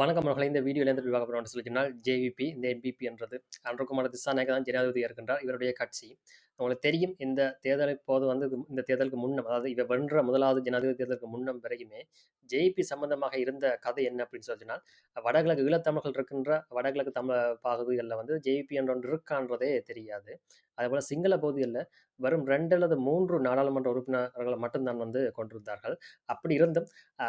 வணக்கம் அவர்களே. இந்த வீடியோலேருந்து விவாக பண்ணுவோம் போறோம்னு சொல்லிச்சுன்னா ஜேவிபி இந்த என்பிபி என்றது அன்றகுமார் திசாநாயக தான் ஜனாதிபதி இருக்கின்றார். இவருடைய கட்சி உங்களுக்கு தெரியும் இந்த தேர்தலை போது வந்து இந்த தேர்தலுக்கு முன்னம் அதாவது இவர் வென்ற முதலாவது ஜனாதிபதி தேர்தலுக்கு முன்னம் வரைக்குமே ஜேபி சம்பந்தமாக இருந்த கதை என்ன அப்படின்னு சொல்லிச்சுன்னா வடகிழக்கு ஈழத்தமிழர்கள் இருக்கின்ற வடகிழக்கு தமிழ் பகுதிகளில் வந்து ஜேபி என்ற ஒன்று இருக்கான்றதே தெரியாது. அதேபோல் சிங்கள பகுதிகளில் வெறும் ரெண்டு அல்லது மூன்று நாடாளுமன்ற உறுப்பினர்களை மட்டும்தான் வந்து கொண்டிருந்தார்கள். அப்படி இருந்தும்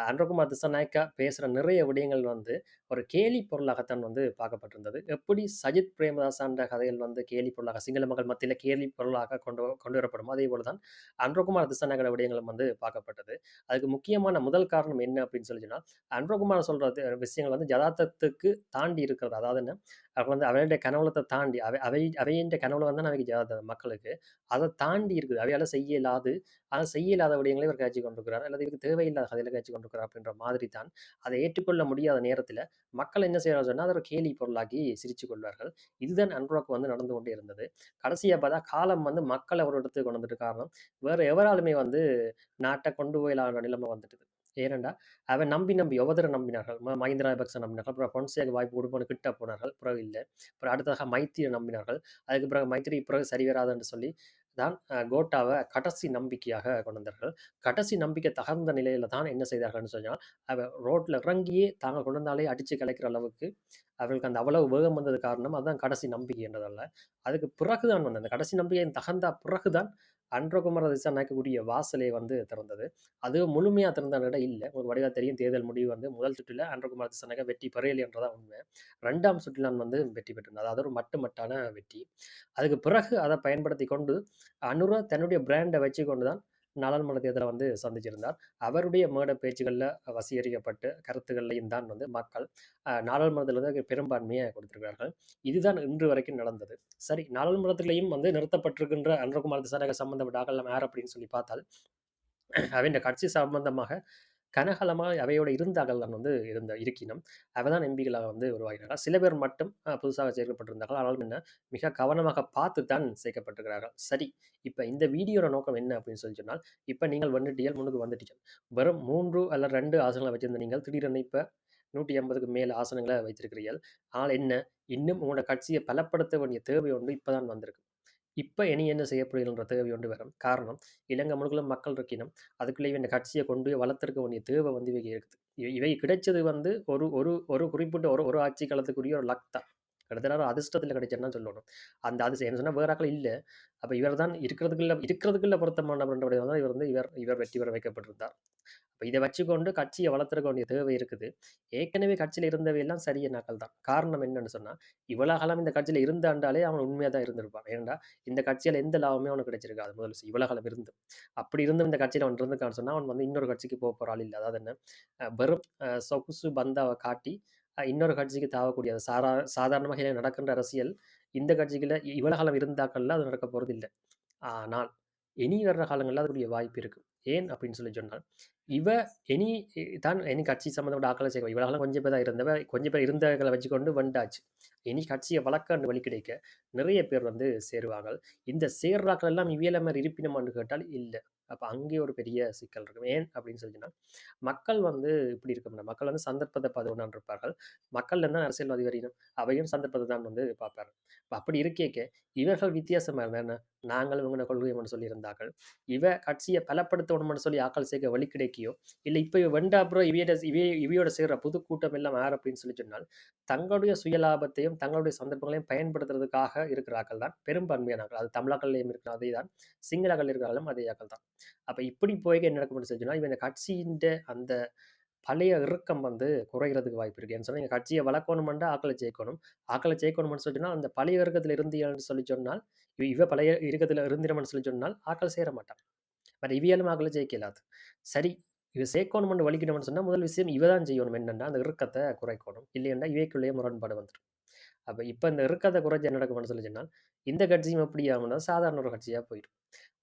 அன்றகுமார் திசாநாயக்கா பேசுகிற நிறைய விடயங்கள் வந்து ஒரு கேலி பொருளாகத்தான் வந்து பார்க்கப்பட்டிருந்தது. எப்படி சஜித் பிரேமதாசான்ற கதைகள் வந்து கேலி பொருளாக சிங்கள மக்கள் மத்தியில் கேலி பொருளாக கொண்டு கொண்டு வரப்படும். அதே போல தான் அன்றகுமார் திசாநாயக்கோட விடயங்களும் வந்து பார்க்கப்பட்டது. அதுக்கு முக்கியமான முதல் காரணம் என்ன என்ன அப்படின்னு சொல்லி சொன்னால் அன்றகுமார் சொல்கிறது விஷயங்கள் வந்து யதார்த்தத்துக்கு தாண்டி இருக்கிறது. அதாவது என்ன? அவங்க வந்து அவையுடைய கனவுலத்தை தாண்டி அவை அவை அவையின் கனவுல வந்து அவைக்கு ஜாத மக்களுக்கு அதை தாண்டி இருக்குது. அவையால் செய்ய இல்லாது அதை செய்ய இல்லாத விடயங்களை இவர் காய்ச்சி கொண்டிருக்கிறார். அல்லது இவருக்கு தேவையில்லாத கதையில் காய்ச்சி கொண்டிருக்கிறார் அப்படின்ற மாதிரி தான் அதை ஏற்றுக்கொள்ள முடியாத நேரத்தில் மக்கள் என்ன செய்யறாங்க சொன்னால் அதை ஒரு கேலி பொருளாக்கி சிரிச்சு கொள்வார்கள். இதுதான் அன்றாக்கு வந்து நடந்து கொண்டே இருந்தது. கடைசியாக பார்த்தா காலம் வந்து மக்களை ஒரு இடத்துக்கு கொண்டு வந்துட்டு காரணம் வேறு எவராலுமே வந்து நாட்டை கொண்டு போயிலான நிலைமை வந்துட்டுது. ஏனெண்டா அவன் நம்பி நம்பி ஒவ்வொரு நம்பினார்கள். ம- மஹிந்த ராஜபக்ச நம்பினார்கள். அப்புறம் பொன்சேக வாய்ப்பு கொடுப்போன்னு கிட்ட போனார்கள். பிறகு இல்லை. அப்புறம் அடுத்ததாக மைத்திரியை நம்பினார்கள். அதுக்கு பிறகு மைத்திரி பிறகு சரி வராதுன்னு சொல்லி தான் கோட்டாவை கடைசி நம்பிக்கையாக கொண்டு வந்தார்கள். கடைசி நம்பிக்கை தகர்ந்த நிலையில தான் என்ன செய்தார்கள்னு சொன்னால் அவ ரோட்டில் இறங்கியே தாங்கள் கொண்டு வந்தாலே அடித்து கலைக்கிற அளவுக்கு அவர்களுக்கு அந்த அவ்வளவு வேகம் வந்தது காரணம் அதுதான் கடைசி நம்பிக்கை என்றதல்ல. அதுக்கு பிறகுதான் வந்து அந்த கடைசி நம்பிக்கையின் தகர்ந்த பிறகுதான் அன்றகுமார திசாநாயக்கக்கூடிய வாசலே வந்து திறந்தது. அது முழுமையாக திறந்த இடம் இல்லை. உங்களுக்கு வடிவா தெரியும். தேர்தல் முடிவு வந்து முதல் சுற்றில் அன்றகுமார் திசாநாயக்க வெற்றி பெறையலை என்றதான் உண்மை. ரெண்டாம் சுற்றில் நான் வந்து வெற்றி பெற்றிருந்தது அதாவது ஒரு மட்டுமட்டான வெற்றி. அதுக்கு பிறகு அதை பயன்படுத்தி கொண்டு அனுரா தன்னுடைய பிராண்டை வச்சு கொண்டு தான் நாடாளுமன்ற தேர்தலை வந்து சந்திச்சிருந்தார். அவருடைய மேட பேச்சுகளில் வசீகரிக்கப்பட்டு கருத்துக்கள்லையும் தான் வந்து மக்கள் அஹ், நாடாளுமன்றத்தில் வந்து பெரும்பான்மையை கொடுத்திருக்கிறார்கள். இதுதான் இன்று வரைக்கும் நடந்தது. சரி நாடாளுமன்றத்திலையும் வந்து நிறுத்தப்பட்டிருக்கின்ற அன்றகுமார் திசாரக சம்பந்தப்பட்ட ஆகலாம் யார் அப்படின்னு சொல்லி பார்த்தால் அவன் கட்சி சம்பந்தமாக கனகலமாக அவையோட இருந்த தான் வந்து இருந்த இருக்கினும். அவை தான் எம்பிகளாக வந்து உருவாகினார்கள். சில பேர் மட்டும் புதுசாக சேர்க்கப்பட்டிருந்தார்கள். ஆனாலும் என்ன? மிக கவனமாக பார்த்து தான் சேர்க்கப்பட்டிருக்கிறார்கள். சரி இப்போ இந்த வீடியோட நோக்கம் என்ன அப்படின்னு சொல்லி சொன்னால் இப்போ நீங்கள் வந்துட்டீர்கள் முன்னுக்கு வந்துட்டீங்க வெறும் மூன்று அல்ல ரெண்டு ஆசனங்களை வச்சிருந்த நீங்கள் திடீரென இப்போ நூற்றி ஐம்பதுக்கு மேல் ஆசனங்களை வைத்திருக்கிறீர்கள். ஆனால் என்ன? இன்னும் உங்களோட கட்சியை பலப்படுத்த வேண்டிய தேவை ஒன்று இப்போ தான் வந்திருக்கு. இப்போ இனி என்ன செய்யப்படுகிறன்ற தேவை ஒன்று வரும். காரணம் இலங்கை முழுக்களும் மக்கள் இருக்கினும் அதுக்குள்ளே இந்த கட்சியை கொண்டு போய் வளர்த்துருக்க வேண்டிய தேவை வந்து இவை இருக்குது. இவை இவை கிடைச்சது வந்து ஒரு ஒரு ஒரு குறிப்பிட்ட ஒரு ஒரு ஆட்சி காலத்துக்குரிய ஒரு லக் தான். கிட்டத்தட்ட ஒரு அதிர்ஷ்டத்தில் கிடைச்சதுன்னு சொல்லணும். அந்த அதிர்ஷ்டம் என்ன சொன்னால் வேறாக்கள் இல்லை. அப்போ இவர் தான் இருக்கிறதுக்குள்ள இருக்கிறதுக்குள்ள பொருத்தமானவருடைய தான் இவர் வந்து இவர் இவர் வெற்றி பெற வைக்கப்பட்டிருந்தார். இப்போ இதை வச்சுக்கொண்டு கட்சியை வளர்த்துருக்க வேண்டிய தேவை இருக்குது. ஏற்கனவே கட்சியில் இருந்தவையெல்லாம் சரிய நாக்கள் தான். காரணம் என்னன்னு சொன்னால் இவ்வளோ காலம் இந்த கட்சியில் இருந்தாண்டாலே அவன் உண்மையாக தான் இருந்திருப்பான். ஏன்னா இந்த கட்சியில் எந்த லாபமே அவனுக்கு கிடைச்சிருக்காது முதல்ல இவ்வளோ காலம் இருந்து. அப்படி இருந்தும் இந்த கட்சியில் அவன் இருந்துக்கான்னு சொன்னால் அவன் வந்து இன்னொரு கட்சிக்கு போக போற ஆள் இல்லை. அதாவது என்ன? வெறும் சொகுசு பந்தாவை காட்டி இன்னொரு கட்சிக்கு தாவக்கூடிய சாரா சாதாரணமாக நடக்கின்ற அரசியல் இந்த கட்சிகளில் இவ்வளோ காலம் இருந்தாக்கள்ல அது நடக்க போகிறது இல்லை ஆனால் இனி வர்ற காலங்களில் அதுக்குரிய வாய்ப்பு இருக்கு. ஏன் அப்படின்னு சொல்லி சொன்னால் இவ இனி தான் இனி கட்சி சம்மந்தப்பட்ட ஆக்களை சேர்க்க இவளெல்லாம் கொஞ்சம் பேர் தான் இருந்தவ கொஞ்சம் பேர் இருந்தவர்களை வச்சுக்கொண்டு வந்தாச்சு. இனி கட்சியை வளர்க்க வழி கிடைக்க நிறைய பேர் வந்து சேருவாங்க இந்த சேர்றாக்கள் எல்லாம் இவியல மாதிரி இருப்பினமான்னு கேட்டால் இல்லை. அப்போ அங்கே ஒரு பெரிய சிக்கல் இருக்கும். ஏன் அப்படின்னு சொல்லிச்சுன்னா மக்கள் வந்து இப்படி இருக்க முடியும் மக்கள் வந்து சந்தர்ப்பத்தை பார்த்து இருப்பார்கள். மக்கள் தான் அரசியல்வாதி வரையினும் அவையும் சந்தர்ப்பத்தை தான் வந்து பார்ப்பார் இப்போ அப்படி இருக்கேக்க இவர்கள் வித்தியாசமா இருந்தா நாங்கள் இவங்க கொள்கையம்னு சொல்லி இருந்தார்கள் இவ கட்சியை பலப்படுத்தணும்னு சொல்லி ஆக்கள் சேர்க்க வழி கிடைக்கியோ இல்லை இப்போ இவ வெண்டா அப்புறம் இவையோட இவைய இவையோட சேர்கிற புது கூட்டம் எல்லாம் ஆறு அப்படின்னு சொல்லி சொன்னால் தங்களுடைய சுயலாபத்தையும் தங்களுடைய சந்தர்ப்பங்களையும் பயன்படுத்துறதுக்காக இருக்கிற ஆக்கள் தான். பெரும்பான்மையானார்கள் அது தமிழாக்கள்லையும் இருக்கிற அதே தான் சிங்களாக்கள் இருக்கிறாலும் அதே ஆக்கள் தான். அப்போ இப்படி போய் என்ன நடக்கும் சொல்லி சொன்னால் இவன் இந்த கட்சியின் அந்த பழைய இறுக்கம் வந்து குறைகிறதுக்கு வாய்ப்பு இருக்கு. ஏன்னு சொன்னால் கட்சியை வளர்க்கணுமெண்டா ஆக்களை ஜெயிக்கணும். ஆக்களை ஜெயிக்கணும்னு சொல்லி சொன்னால் அந்த பழைய இறுக்கத்தில் இருந்தியல்னு சொல்லி சொன்னால் இவ இவ பழைய இறுக்கத்தில் இருந்திரம்னு சொல்லி சொன்னால் ஆக்கள் சேர மாட்டான் பட் இவியாலும் ஆக்களை ஜெயிக்கலாது சரி இவ சேர்க்கணும்னு வலிக்கணும்னு சொன்னால் முதல் விஷயம் இவ தான் செய்யணும். என்னன்னா அந்த இறுக்கத்தை குறைக்கணும். இல்லைன்னா இவைக்குள்ளேயே முரண்பாடு வந்துடும் அப்போ இப்போ இந்த இறுக்கத்தை குறைச்சி என்ன நடக்கும்னு சொல்லி சொன்னால் இந்த கட்சியும் எப்படி ஆகும்னா சாதாரண ஒரு கட்சியாக போயிடும்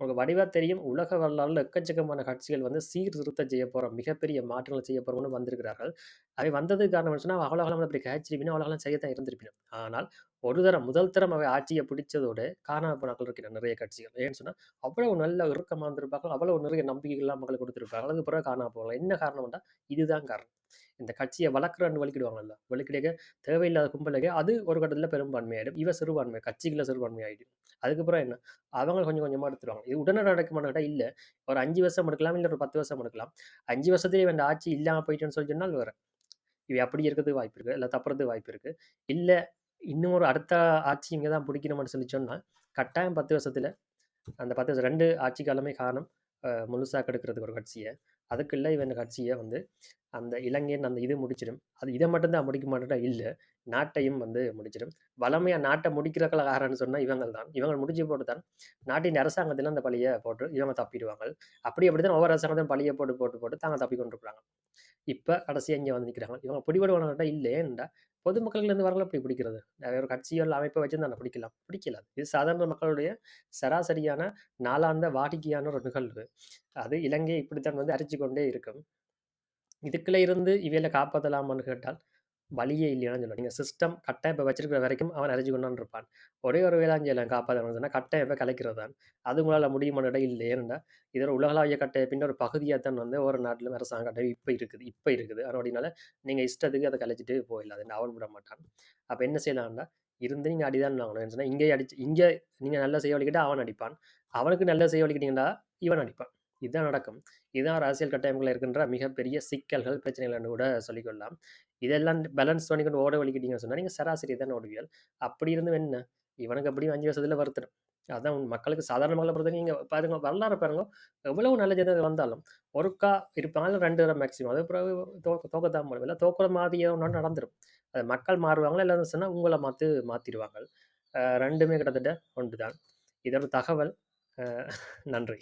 உங்களுக்கு வடிவா தெரியும். உலக வரலாறுல எக்கச்சக்கமான கட்சிகள் வந்து சீர்திருத்தம் செய்ய போறோம் மிகப்பெரிய மாற்றங்கள் செய்ய போறோம்னு வந்திருக்கிறார்கள். அவை வந்ததுக்கு காரணம் சொன்னால் அவ்வளோ காலம் அப்படி காய்ச்சிருப்பினும் அவ்வளோ காலம் செய்யத்தான் இருந்திருப்பினும். ஆனால் ஒரு தரம் முதல் தரம் அவை ஆட்சியை பிடிச்சதோட காணாம போனாக்கள் இருக்கிற நிறைய கட்சிகள். ஏன்னு சொன்னா அவ்வளவு நல்ல இறுக்கமாக இருந்திருப்பார்கள் அவ்வளவு நிறைய நம்பிக்கைகள்லாம் மக்களுக்கு கொடுத்திருப்பார்கள். அதுக்கு பிறகு காணாம போகலாம். என்ன காரணம்னா இதுதான் காரணம். இந்த கட்சியை வளர்க்குறன்னு வலிக்கிடுவாங்கல்ல வலிக்கிடையே தேவையில்லாத கும்பலுக்கு அது ஒரு கட்டத்தில் பெரும்பான்மையாயிடும். இவ சிறுபான்மை கட்சிகளில் சிறுபான்மை ஆகிடும் அதுக்கப்புறம் என்ன? அவங்க கொஞ்சம் கொஞ்சமாக எடுத்துருவாங்க. இது உடனே நடக்குமான்னு கேட்டால் இல்லை. ஒரு அஞ்சு வருஷம் எடுக்கலாம் இல்லை ஒரு பத்து வருஷம் எடுக்கலாம். அஞ்சு வருஷத்துலேயே இவன் ஆட்சி இல்லாமல் போயிட்டேன்னு சொல்லி சொன்னால் வேறு. இவை அப்படி இருக்கிறது வாய்ப்பு இருக்குது இல்லை தப்புறது வாய்ப்பு இருக்குது இல்லை இன்னும் ஒரு அடுத்த ஆட்சி இங்கே தான் பிடிக்கணும்னு சொல்லி சொன்னால் கட்டாயம் பத்து வருஷத்தில் அந்த பத்து வருஷம் ரெண்டு ஆட்சி காலமே காரணம் முழுசாக கெடுக்கிறதுக்கு ஒரு கட்சியை. அதுக்குள்ள இவன் கட்சியை வந்து அந்த இலங்கையின் அந்த இது முடிச்சிடும். அது இதை மட்டும்தான் முடிக்க மாட்டேட்டா இல்லை. நாட்டையும் வந்து முடிச்சிடும். வளமையாக நாட்டை முடிக்கிறக்கள யாருன்னு சொன்னால் இவங்கள் தான். இவங்க முடிச்சு போட்டு தான் நாட்டின் அரசாங்கத்தில் அந்த பழியை போட்டு இவங்க தப்பிடுவாங்க அப்படி அப்படி தான் ஒவ்வொரு அரசாங்கத்தையும் பழியை போட்டு போட்டு போட்டு தாங்க தப்பி கொண்டிருக்கிறாங்க. இப்போ கடைசியாக இங்கே வந்து நிற்கிறாங்க இவங்க பிடிபடுவாங்கட்டா இல்லையேண்டா பொதுமக்கள்லேருந்து வரல அப்படி பிடிக்கிறது? நிறைய ஒரு கட்சியோ அமைப்பை வச்சு தான் பிடிக்கலாம். பிடிக்கல. இது சாதாரண மக்களுடைய சராசரியான நாளாந்த வாடிக்கையான ஒரு நிகழ்வு. அது இலங்கை இப்படித்தான் வந்து அரிச்சு கொண்டே இருக்கும். இதுக்குள்ள இருந்து இவையில காப்பாற்றலாமான்னு கேட்டால் வழியே இல்லையான்னு சொல்லலாம் நீங்கள் சிஸ்டம் கட்டாயம் இப்போ வச்சிருக்கிற வரைக்கும் அவன் அரைஞ்சு கொண்டான் இருப்பான். ஒரே ஒரு வேளாஞ்சலம் காப்பாற்றணும் சொன்னால் கட்டாயம் இப்போ கலைக்கிறது தான். அது உங்களால் முடியுமான இடம் இல்லை. ஏன்னா இதோட உலகளாவிய கட்டை பின்னர் ஒரு பகுதியாக தான் வந்து ஒரு நாட்டிலும் அரசாங்க கட்டை இப்போ இருக்குது இப்போ இருக்குது. அப்படினால நீங்கள் இஷ்டத்துக்கு அதை கலைச்சிட்டு போயிடலாம். அதை அவன் விட மாட்டான். அப்போ என்ன செய்யலாம்னா இருந்து நீங்கள் அடிதான் வாங்கணும் சொன்னால் இங்கே அடிச்சு இங்கே நீங்கள் நல்லா செய்ய வலிக்கிட்டா அவன் அடிப்பான். அவனுக்கு நல்லா செய்ய வலிக்கிட்டீங்கன்னா இவன் அடிப்பான். இதுதான் நடக்கும். இதுதான் அரசியல் கட்டமைப்பில் இருக்கின்ற மிகப்பெரிய சிக்கல்கள் பிரச்சனைகள் கூட சொல்லிக்கொள்ளலாம். இதெல்லாம் பேலன்ஸ் பண்ணிக்கொண்டு ஓட வலிக்கிட்டீங்கன்னு சொன்னால் நீங்கள் சராசரி தானே ஓடுவீர்கள். அப்படி இருந்து என்ன? இவனுக்கு அப்படி அஞ்சு வருஷத்தில் வருத்தடும் அதான் மக்களுக்கு சாதாரண மக்களை பொறுத்த நீங்கள் பாருங்க வரலாறு பாருங்க. எவ்வளவு நல்ல ஜனங்கள் வந்தாலும் ஒருக்கா இருப்பாங்க ரெண்டு தரம் மேக்ஸிமம் அது பிறகு தோக்க தோக்கத்தான் முடியும். இல்லை தோக்கிற மாதிரி ஒன்று நடந்துடும் அது மக்கள் மாறுவாங்களா இல்லை சொன்னால் உங்களை மாற்று மாற்றிடுவாங்க ரெண்டுமே கிட்டத்தட்ட ஒன்று தான் இதோட தகவல் நன்றி.